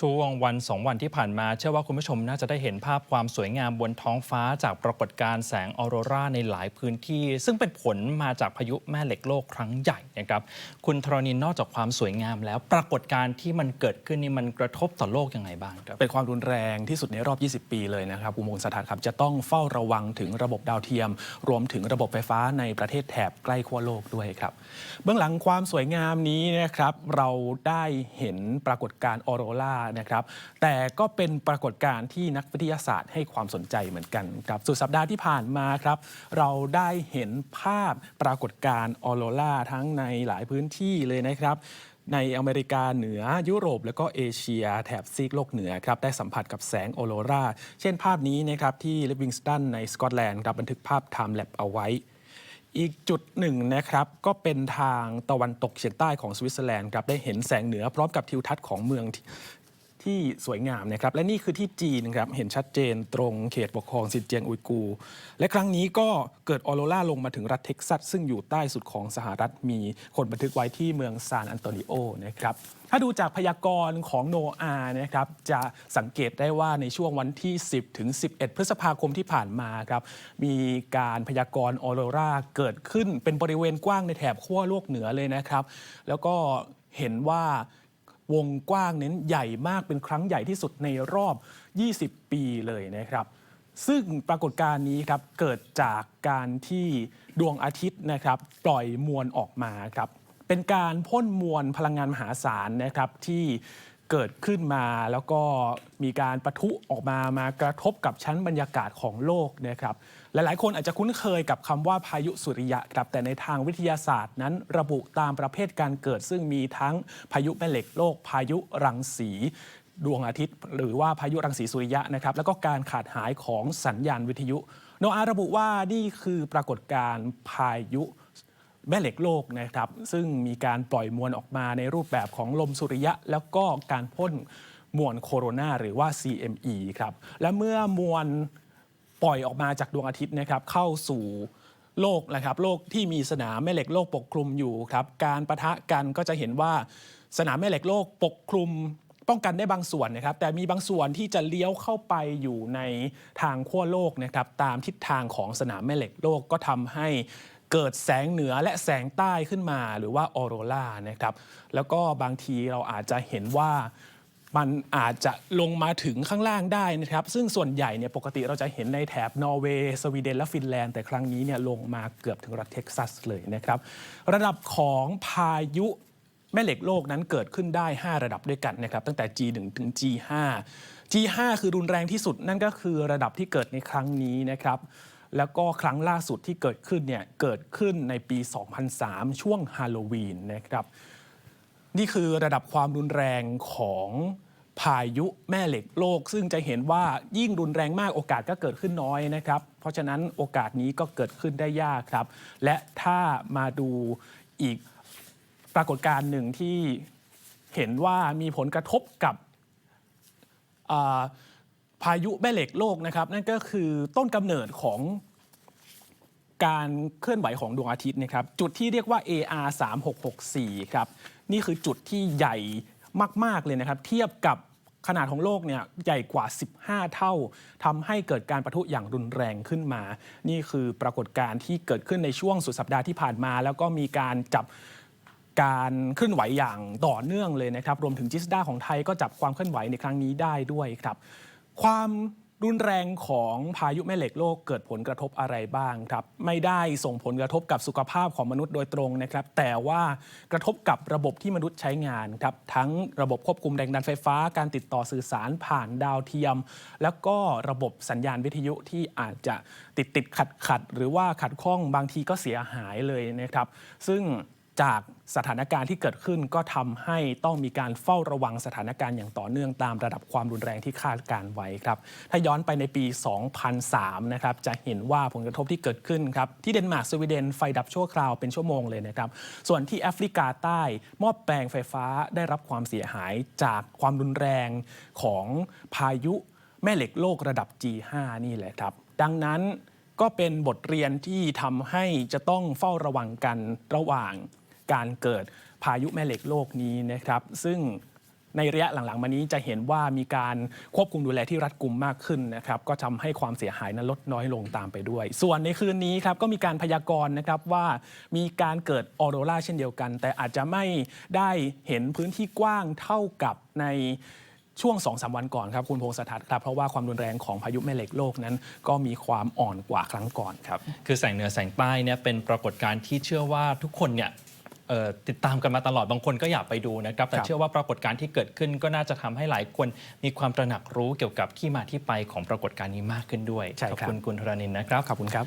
ช่วงวันสองวันที่ผ่านมา เชื่อว่าคุณผู้ชมน่าจะได้เห็นภาพความสวยงามบนท้องฟ้าจากปรากฏการณ์แสงออโรราในหลายพื้นที่ ซึ่งเป็นผลมาจากพายุแม่เหล็กโลกครั้งใหญ่นะครับคุณธรณินนอกจากความสวยงามแล้วปรากฏการณ์ที่มันเกิดขึ้นนี่มันกระทบต่อโลกยังไงบ้างครับเป็นความรุนแรงที่สุดในรอบ 20 ปีเลยนะครับอุโมงค์สถานครับจะต้องเฝ้าระวังถึงระบบดาวเทียม รวมถึงระบบไฟฟ้าในประเทศแถบใกล้ขั้วโลกด้วยครับเบื้องหลังความสวยงามนี้นะครับเราได้เห็นปรากฏการณ์ออโรรานะครับ แต่ก็เป็นปรากฏการณ์ที่นักวิทยาศาสตร์ให้ความสนใจเหมือนกันครับสุดสัปดาห์ที่ผ่านมาครับ เราได้เห็นภาพปรากฏการณ์ออโรราทั้งในหลายพื้นที่เลยนะครับในอเมริกาเหนือยุโรป แล้วก็เอเชียแถบซีกโลกเหนือครับได้สัมผัสกับแสงออโรราเช่นภาพนี้นะครับที่ลิฟวิงสตันในสกอตแลนด์ครับบันทึกภาพ Time Lab เอาไว้ อีกจุดหนึ่งนะครับก็เป็นทางตะวันตกเฉียงใต้ของสวิตเซอร์แลนด์ครับได้เห็นแสงเหนือพร้อมกับทิวทัศน์ของเมือง ที่สวยงามนะครับและนี่คือที่จีนครับเห็นชัดเจนตรงเขตปกครองซินเจียงอุยกู และครั้งนี้ก็เกิดออโรราลงมาถึงรัฐเท็กซัส ซึ่งอยู่ใต้สุดของสหรัฐมีคนบันทึกไว้ที่เมืองซานอันโตนิโอนะครับถ้าดูจากพยากรณ์ของโนอานะครับจะสังเกตได้ว่าในช่วงวันที่ 10 ถึง 11 พฤษภาคมที่ผ่านมาครับมีการพยากรณ์ออโรราเกิดขึ้นเป็นบริเวณกว้างในแถบขั้วโลกเหนือเลยนะครับ แล้วก็เห็นว่า วงกว้างเน้นใหญ่มากเป็นครั้งใหญ่ที่สุดในรอบ 20 ปีเลยนะครับ ซึ่งปรากฏการณ์นี้ครับเกิดจากการที่ดวงอาทิตย์นะครับปล่อยมวลออกมาครับเป็นการพ่นมวลพลังงานมหาศาลนะครับที่ เกิดขึ้นมาแล้วก็มีการประทุออกมามากระทบกับชั้นบรรยากาศของโลกนะครับหลายๆ คนอาจจะคุ้นเคยกับคำว่าพายุสุริยะครับแต่ในทางวิทยาศาสตร์นั้นระบุตามประเภทการเกิด ซึ่งมีทั้งพายุแม่เหล็กโลก พายุรังสีดวงอาทิตย์ หรือว่าพายุรังสีสุริยะนะครับแล้วก็การขาดหายของสัญญาณวิทยุ โนอาระบุว่านี่คือปรากฏการณ์พายุ แม่เหล็กโลกนะครับ ซึ่งมีการปล่อยมวลออกมาในรูปแบบของลมสุริยะ แล้วก็การพ่นมวลโคโรนาหรือว่า CME ครับและเมื่อมวลปล่อยออกมาจากดวงอาทิตย์นะครับเข้าสู่โลกนะครับโลกที่มีสนามแม่เหล็กโลกปกคลุมอยู่ครับการประทะกันก็จะเห็นว่าสนามแม่เหล็กโลกปกคลุมป้องกันได้บางส่วนนะครับแต่มีบางส่วนที่จะเลี้ยวเข้าไปอยู่ในทางขั้วโลกนะครับตามทิศทางของสนามแม่เหล็กโลกก็ทำให้ เกิดแสงเหนือและแสงใต้ขึ้นมาหรือว่าออโรรานะครับแล้วก็บางทีเราอาจจะเห็นว่ามันอาจจะลงมาถึงข้างล่างได้นะครับ ซึ่งส่วนใหญ่เนี่ยปกติเราจะเห็นในแถบนอร์เวย์สวีเดนและฟินแลนด์ แต่ครั้งนี้เนี่ยลงมาเกือบถึงรัฐเท็กซัสเลยนะครับ ระดับของพายุแม่เหล็กโลกนั้นเกิดขึ้นได้ 5 ระดับด้วยกันนะครับ ตั้งแต่ G1 ถึง G5 G5 คือรุนแรงที่สุดนั่นก็คือระดับที่เกิดในครั้งนี้นะครับ แล้วก็ครั้งล่าสุดที่เกิดขึ้นเนี่ยเกิดขึ้นในปี 2003 ช่วงฮาโลวีนนะครับ นี่คือระดับความรุนแรงของพายุแม่เหล็กโลก ซึ่งจะเห็นว่ายิ่งรุนแรงมากโอกาสก็เกิดขึ้นน้อยนะครับ เพราะฉะนั้นโอกาสนี้ก็เกิดขึ้นได้ยากครับ และถ้ามาดูอีกปรากฏการณ์หนึ่งที่เห็นว่ามีผลกระทบกับ พายุแม่เหล็กโลกนะครับ นั่นก็คือต้นกำเนิดของการเคลื่อนไหวของดวงอาทิตย์นะครับ จุดที่เรียกว่า AR 3664ครับ นี่คือจุดที่ใหญ่มาก ๆ เลยนะครับ เทียบกับขนาดของโลกเนี่ยใหญ่กว่า 15 เท่าทำให้เกิดการประทุอย่างรุนแรงขึ้นมา นี่คือปรากฏการณ์ที่เกิดขึ้นในช่วงสุดสัปดาห์ที่ผ่านมา แล้วก็มีการจับการเคลื่อนไหวอย่างต่อเนื่องเลยนะครับ รวมถึงจิสดาของไทยก็จับความเคลื่อนไหวในครั้งนี้ได้ด้วยครับ ความรุนแรงของพายุแม่เหล็กโลกเกิดผลกระทบอะไรบ้างครับ ไม่ได้ส่งผลกระทบกับสุขภาพของมนุษย์โดยตรงนะครับ แต่ว่ากระทบกับระบบที่มนุษย์ใช้งานครับ ทั้งระบบควบคุมแรงดันไฟฟ้า การติดต่อสื่อสารผ่านดาวเทียม แล้วก็ระบบสัญญาณวิทยุที่อาจจะติดติดขัดขัดหรือว่าขัดข้องบางทีก็เสียหายเลยนะครับ ซึ่ง จากสถานการณ์ที่เกิดขึ้นก็ทำให้ต้องมีการเฝ้าระวังสถานการณ์อย่างต่อเนื่องตามระดับความรุนแรงที่คาดการไว้ครับ ถ้าย้อนไปในปี 2003 นะครับ จะเห็นว่าผลกระทบที่เกิดขึ้นครับ ที่เดนมาร์กสวีเดนไฟดับชั่วคราวเป็นชั่วโมงเลยนะครับ ส่วนที่แอฟริกาใต้หม้อแปลงไฟฟ้าได้รับความเสียหายจากความรุนแรงของพายุแม่เหล็กโลกระดับ G5 นี่แหละครับ ดังนั้นก็เป็นบทเรียนที่ทำให้จะต้องเฝ้าระวังกันระหว่าง การเกิดพายุแม่เหล็กโลกนี้นะครับซึ่งในระยะหลังๆ มานี้จะเห็นว่ามีการควบคุมดูแลที่รัดกุมมากขึ้นนะครับก็ทำให้ความเสียหายนั้นลดน้อยลงตามไปด้วย ส่วนในคืนนี้ครับก็มีการพยากรณ์นะครับว่ามีการเกิดออโรราเช่นเดียวกัน แต่อาจจะไม่ได้เห็นพื้นที่กว้างเท่ากับในช่วง2อสวันก่อนครับคุณพงศธรครับเพราะว่าความรุนแรงของพายุแม่เหล็กโลกนั้น ก็มีความอ่อนกว่าครั้งก่อนครับคือแสงเหนือแสงใต้เนี่ยเป็นปรากฏการณ์ที่เชื่อว่าทุกคนเนี่ย ติดตามกันมาตลอดบางคนก็อยากไปดูนะครับ แต่ครับเชื่อว่าปรากฏการณ์ที่เกิดขึ้นก็น่าจะทำให้หลายคนมีความตระหนักรู้เกี่ยวกับที่มาที่ไปของปรากฏการณ์นี้มากขึ้นด้วยใช่ขอบครับคุณคุณธรณินนะครับขอบคุณครับ